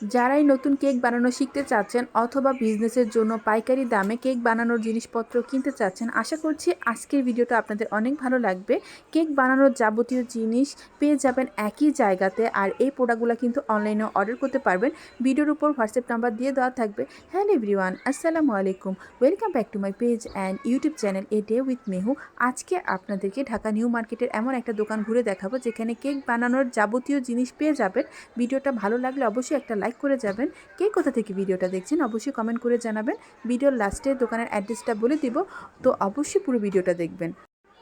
যারাই নতুন কেক বানানো শিখতে চাচ্ছেন অথবা বিজনেসের জন্য পাইকারি দামে কেক বানানোর জিনিসপত্র কিনতে চাচ্ছেন, আশা করছি আজকের ভিডিওটা আপনাদের অনেক ভালো লাগবে। কেক বানানোর যাবতীয় জিনিস পেয়ে যাবেন একই জায়গাতে আর এই প্রোডাক্টগুলো কিন্তু অনলাইনে অর্ডার করতে পারবেন। ভিডিওর উপর হোয়াটসঅ্যাপ নাম্বার দিয়ে দেওয়া থাকবে। হ্যালো এভরিওয়ান, আসসালামু আলাইকুম। Welcome back to my page and YouTube channel a day with Mehu. আজকে আপনাদেরকে ঢাকা নিউ মার্কেটের এমন একটা দোকান ঘুরে দেখাবো, যেখানে কেক বানানোর যাবতীয় জিনিস পেয়ে যাবেন। ভিডিওটা ভালো লাগলে অবশ্যই একটা লাইক করে যাবেন। কে কোথা থেকে ভিডিওটা দেখছেন অবশ্যই কমেন্ট করে জানাবেন। ভিডিওর লাস্টে দোকানের অ্যাড্রেসটা বলে দিব। তো অবশ্যই পুরো ভিডিওটা দেখবেন।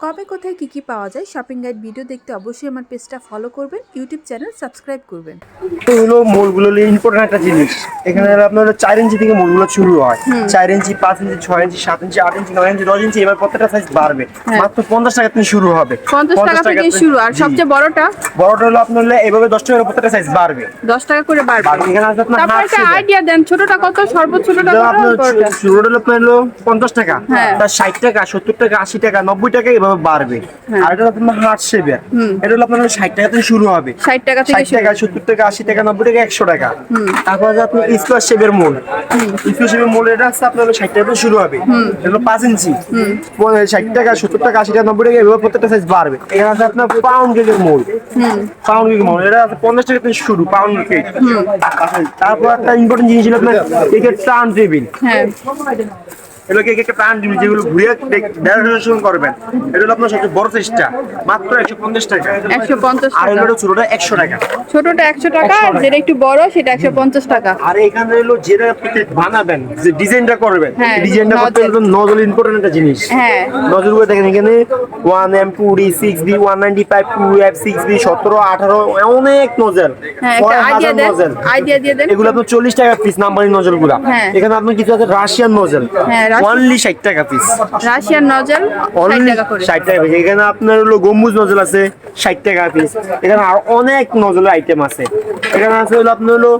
কবে কোথায় কী কী পাওয়া যায় শপিং গাইড ভিডিও দেখতে অবশ্যই আমার পেজটা ফলো করবেন ইউটিউব চ্যানেল সাবস্ক্রাইব করবেন। তো এগুলো মোলগুলো হলো ইম্পর্টেন্ট একটা জিনিস। এখানে হলো আপনার চার ইঞ্চি থেকে মোলগুলো শুরু হয়। চার ইঞ্চি পাঁচ ইঞ্চি ছয় ইঞ্চি সাত ইঞ্চি আট ইঞ্চি নয় ইঞ্চি দশ ইঞ্চি এবার প্রত্যেকটা সাইজ বাড়বে। মাত্র পঞ্চাশ টাকা থেকে শুরু হবে। হ্যাঁ। পঞ্চাশ টাকা থেকে শুরু। আর সবচেয়ে বড়টা? বড়টা হলো আপনার হলো এভাবে দশ টাকার প্রত্যেকটা সাইজ বাড়বে। দশ টাকা করে বাড়বে। এখানে আপনার তারপর একটা আইডিয়া দেন ছোটটা কত? সর্বোচ্চ ছোটটা কত আপনার? শুরুটা হলো হলো পঞ্চাশ টাকা। হ্যাঁ। তার ষাট টাকা সত্তর টাকা আশি টাকা নব্বই টাকা বাড়বে? হ্যাঁ। আর এটা আপনার হার্ট শেপের এটা হলো আপনার ষাট টাকা থেকে শুরু হবে। ষাট টাকা থেকে টাকা সত্তর টাকা আশি টাকা নব্বই টাকা একশো টাকা। তারপর আছে আপনার স্কোয়ার শেপের মোল স্কোয়ার শেপের মোল এটা আছে আপনার ষাট টাকা থেকে শুরু হবে। এটা হলো পাঁচ ইঞ্চি। ষাট টাকা সত্তর টাকা আশি টাকা নব্বই টাকা এভাবে প্রত্যেকটা সাইজ বাড়বে। এখানে আছে আপনার পাউন্ড কেকের মোল পাউন্ড কেকের মোল এটা আছে পঞ্চাশ টাকা থেকে শুরু পাউন্ড কেক তারপর একটা ইম্পর্টেন্ট জিনিস হলো আপনার কেকের টার্ন টেবিল এগুলো কেকের টার্ন যেগুলো ঘুরিয়ে ডেকোরেশন করবেন এটা হলো আপনার সবচেয়ে বড় সাইজটা মাত্র একশো পঞ্চাশ টাকা। একশো পঞ্চাশ আর হলো ছোটটা একশো টাকা। ছোটটা একশো টাকা যেটা একটু বড় সেটা একশো পঞ্চাশ টাকা। আর এখানে হলো যেটা বানাবেন যে ডিজাইনটা করবেন ডিজাইনটা করতে নজল। নজল ইম্পর্টেন্ট একটা জিনিস। হ্যাঁ। নজলগুলো দেখেন এখানে one M two D six D one ninety five two F six D সতেরো আঠারো অনেক নজল হ্যাঁ আইডিয়া দিয়ে দেন। এগুলো আপনার চল্লিশ টাকা পিস নাম্বারিং নজলগুলা হ্যাঁ। এখানে আপনার কিছু আছে রাশিয়ান নজল হ্যাঁ, অনলি ষাট টাকা পিস রাশিয়ান নজল ষাট অনলি টাকা করে। ষাট টাকা পিস এখানে আপনার হলো গম্বুজ নজল আছে ষাট টাকা পিস এখানে আর অনেক নজলের আইটেম আছে। এখানে আছে হলো আপনার হলো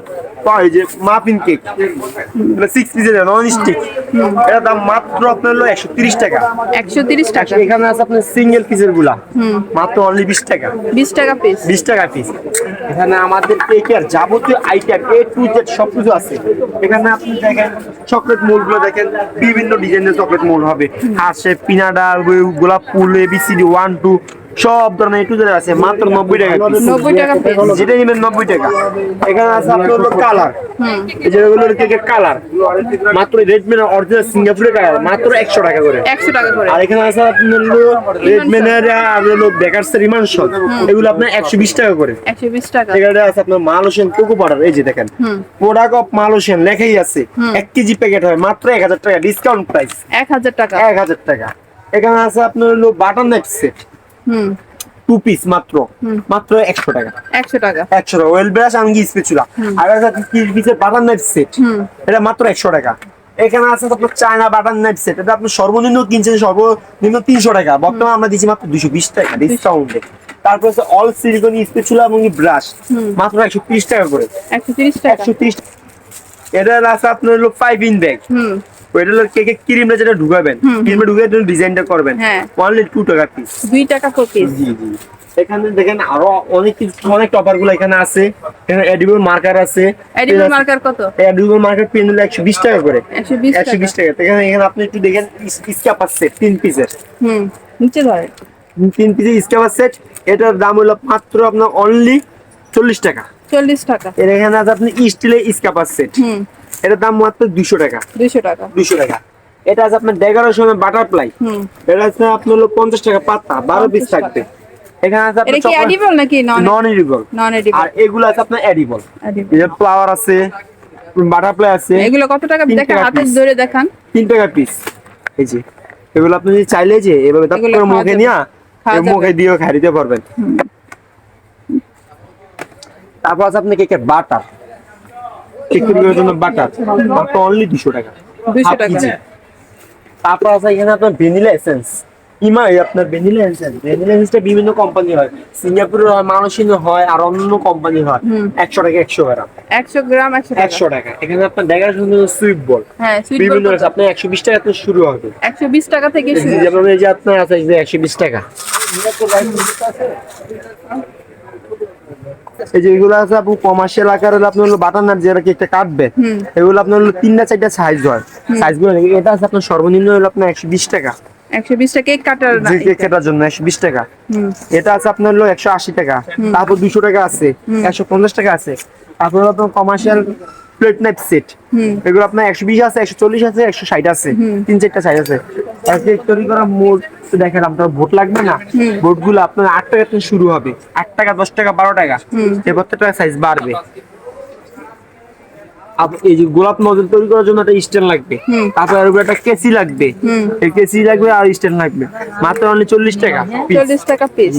পা- যে মাফিন কেক সিক্স পিসের নন স্টিক এটা দাম মাত্র আপনার হলো একশো তিরিশ টাকা। একশো তিরিশ টাকা। এখানে আছে আপনার সিঙ্গেল পিসেরগুলা। মাত্র অনলি বিশ টাকা। বিশ টাকা পিস বিশ টাকা পিস এখানে আমাদের কেকের যাবতীয় আইটেম এ টু জেড সব কিছু আছে। এখানে আপনি দেখেন চকলেট মোলগুলো দেখেন বিভিন্ন ডিজাইনের চকলেট মোল হবে। হাসে পিনাডা গোলাপ ফুল এবিসিডি ওয়ান টু সব ধরনের এ টু আছে মাত্র নব্বই টাকা নব্বই টাকা যেটা নেবেন নব্বই টাকা। এখানে আছে আপনার হলো কালার যেগুলো কেকের কালার মাত্র রেডমেন অরিজিনাল সিঙ্গাপুরের কালার মাত্র একশো টাকা করে। একশো টাকা করে। আর এখানে আছে আপনার হলো রেডম্যানের আর হলো বেকারসের ইমানশন এগুলো আপনার একশো বিশ টাকা করে। একশো বিশ টাকা। এখানে আছে আপনার মালসেন কোকো পাউডার এই যে দেখেন। প্রোডাক্ট অফ মালসেন লেখাই আছে। এক কেজি প্যাকেট হয় মাত্র এক হাজার টাকা ডিসকাউন্ট প্রাইস এক হাজার টাকা। এক হাজার টাকা। এখানে আছে আপনার হলো butter net set two piece মাত্র। মাত্র একশো টাকা। একশো টাকা। একশো টাকা। ওয়েল ব্রাশ আঙ্গি স্পেচুলা আর পিসের বাটার নেট সেট এটা মাত্র একশো টাকা। এখানে আছে আপনার চায়না বাটার নেট সেট এটা আপনি সর্বনিম্ন কিনছেন সর্বনিম্ন তিনশো টাকা। বর্তমানে আমরা দিচ্ছি মাত্র দুশো বিশ টাকা ডিসকাউন্টে তারপর আছে অল সিলিকন স্পেচুলা এবং ব্রাশ মাত্র একশো তিরিশ টাকা করে। একশো তিরিশ টাকা। একশো তিরিশ এটা আছে আপনার হলো ফাইভ ইন ব্যাগ ওইটা হলো কেকে ক্রিমটা যেটা ঢুকাবেন ক্রিমে ঢুকে ডিজাইনটা করবেন। হ্যাঁ। অনলি টু টাকা পিস দুই টাকা per piece জি জি। এখানে দেখেন আরও অনেক কিছু অনেক টপারগুলো এখানে আছে। এখানে এডিবল মার্কার আছে। এডিবল মার্কার কত? এডিবল মার্কার পেন হলো একশো বিশ টাকা করে। একশো বিশ একশো টাকা। বিশ এখানে এখানে আপনি একটু দেখেন স্ক্যাপার সেট তিন পিসের হুম নিচে ধরে তিন পিসের স্ক্যাপার সেট এটার দাম হলো মাত্র আপনার অনলি চল্লিশ টাকা। চল্লিশ টাকা। এর এখানে আছে আপনি স্টিলের স্ক্যাপার সেট হুম। এটার দাম মাত্র দুশো টাকা। দুইশো টাকা। দুশো টাকা। এটা আছে আপনার ডেকোরেশনের বাটারফ্লাই এটা আছে আপনার হলো পঞ্চাশ টাকা পাতা বারো পিস থাকবে। এখানে আছে এটা কি এডিবল নাকি নন নন এডিবল নন এডিবল আর এগুলো আছে আপনার এডিবল এডিবল এই ফ্লাওয়ার আছে বাটারফ্লাই আছে। এগুলো কত টাকা? তিন দেখেন হাতে ধরে দেখান। টাকা পিস এই যে এগুলো আপনি যদি চাইলে যে এভাবে করে মুখে। নিয়ে। মুখে দিয়েও খাই দিতে পারবেন তারপর আছে কেকের বাটার কেকের জন্য বাটার মাত্র অনলি দুশো টাকা। 200 টাকা। তারপর আছে এখানে আপনার ভ্যানিলা এসেন্স ইমা এই আপনার ভ্যানিলা এসেন্স ভ্যানিলা এসেন্সটা বিভিন্ন কোম্পানি হয়। সিঙ্গাপুরের হয় হয় আর অন্য কোম্পানি হয়। একশো টাকা একশো গ্রাম। একশো গ্রাম একশো টাকা। এখানে আপনার ডেকোরেশন সুইট বল হ্যাঁ সুইট বিভিন্ন আছে আপনার একশো বিশ টাকা থেকে শুরু হবে। একশো বিশ টাকা থেকে শুরু। যেমন এই যে আপনার আছে যে একশো বিশ টাকা। এই যে এগুলো আছে আপনি কমার্শিয়াল আকার হলে বাটার নাট যেটা কেকটা কাটবে এগুলো আপনার হলো তিনটা চারটা সাইজ হয়। সাইজগুলো এটা আছে আপনার সর্বনিম্ন হলো আপনার একশো বিশ টাকা। একশো বিশটা কেক কাটার কেক কাটার জন্য একশো বিশ টাকা। এটা আছে আপনার হলো একশো আশি টাকা। তারপর দুশো টাকা আছে একশো পঞ্চাশ টাকা আছে। তারপর আপনার কমার্শিয়াল প্লেট নাইফ সেট এগুলো আপনার একশো বিশ আছে একশো চল্লিশ আছে একশো ষাট আছে তিন চারটা সাইজ আছে। আর তৈরি করা মোট তো দেখেন আপনার ভোট লাগবে না? ভোটগুলো আপনার আট টাকা থেকে শুরু হবে। আট টাকা দশ টাকা বারো টাকা। এই প্রত্যেকটা সাইজ বাড়বে। এই যে গোলাপ নজল তৈরি করার জন্য একটা স্ট্যান্ড লাগবে। তারপর এর উপরে একটা কেসি লাগবে। এই কেসি লাগবে আর স্ট্যান্ড লাগবে। মাত্র অনলি চল্লিশ টাকা piece। চল্লিশ টাকা পিস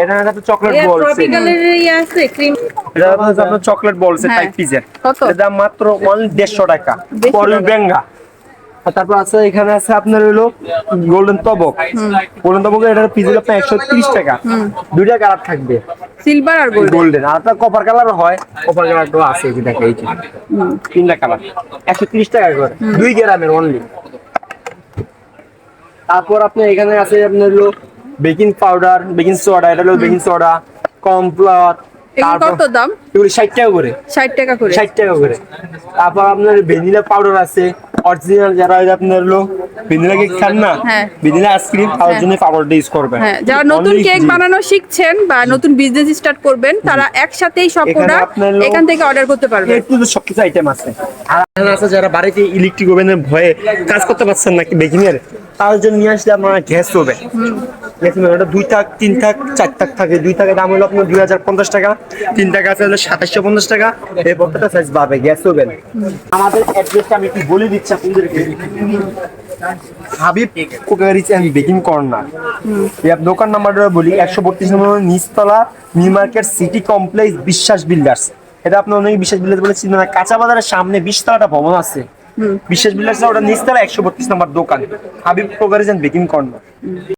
এটা একটা চকলেট বল আছে ক্রিম এটা আপনার চকলেট বল সেট হ্যাঁ। টাইপ পিসের কত? এর দাম মাত্র অনলি দেড়শো টাকা। 150 পরে বেঙ্গা আর তারপর আছে এখানে আছে আপনার হলো গোল্ডেন তবক। গোল্ডেন তবক এটা পিস আপনার একশো তিরিশ টাকা। দুইটা কালার থাকবে। সিলভার আর গোল্ড গোল্ডেন আর একটা কপার কালার হয়। কপার কালার তো আছে এই দেখো এই তিনটা কালার একশো তিরিশ টাকা করে। দুই গ্রামের অনলি তারপর আপনার এখানে আছে আপনার হলো বেকিং পাউডার বেকিং সোডা এটা হলো বেকিং সোডা এগুলো কত দাম? এগুলো ষাট টাকা করে। ষাট টাকা করে। ষাট টাকা করে। তারপর আপনার ভ্যানিলা পাউডার আছে। অরিজিনাল যারা আপনার লোক ভ্যানিলা কেক খান না। ভ্যানিলা আইসক্রিম খাওয়ার জন্য পাউডারটা ইউজ করবেন। হ্যাঁ যারা নতুন কেক বানানো শিখছেন বা নতুন বিজনেস স্টার্ট করবেন তারা একসাথেই সব এখানে প্রোডাক্ট এখান থেকে অর্ডার করতে পারবেন। একটু তো সবকিছু আইটেম আছে। আর আছে যারা বাড়িতে ইলেকট্রিক ওভেনের ভয়ে কাজ করতে পারছেন না বেকিং এর জন্য নিয়ে আসলে আপনার গ্যাস ওভেন গ্যাস ওটা দুই থাক, তিন থাক, চার থাক থাকে। দুই থাকের দাম হলো আপনার দুই হাজার পঞ্চাশ টাকা, তিন টাকা আছে হলো সাতাশশো পঞ্চাশ টাকা। এই প্রত্যেকটা সাইজ পাবে গ্যাস ওভেন আমাদের অ্যাড্রেসটা আমি একটু বলে দিচ্ছি আপনাদেরকে। Habib cookeries and baking corner এর দোকান নাম্বারটা বলি, একশো বত্রিশ নম্বর নিচতলা new market city complex Biswas builders এটা আপনি অনেক বিশ্বাস বিল্ডার্স বলে চিনেন না। কাঁচা বাজারের সামনে বিশতলাটা ভবন আছে। বিশ্বাস বিল্ডার্স ওটা নিচতলা একশো বত্রিশ নম্বর দোকান। হাবিব প্রোগারেজ অ্যান্ড বেকিং কর্নার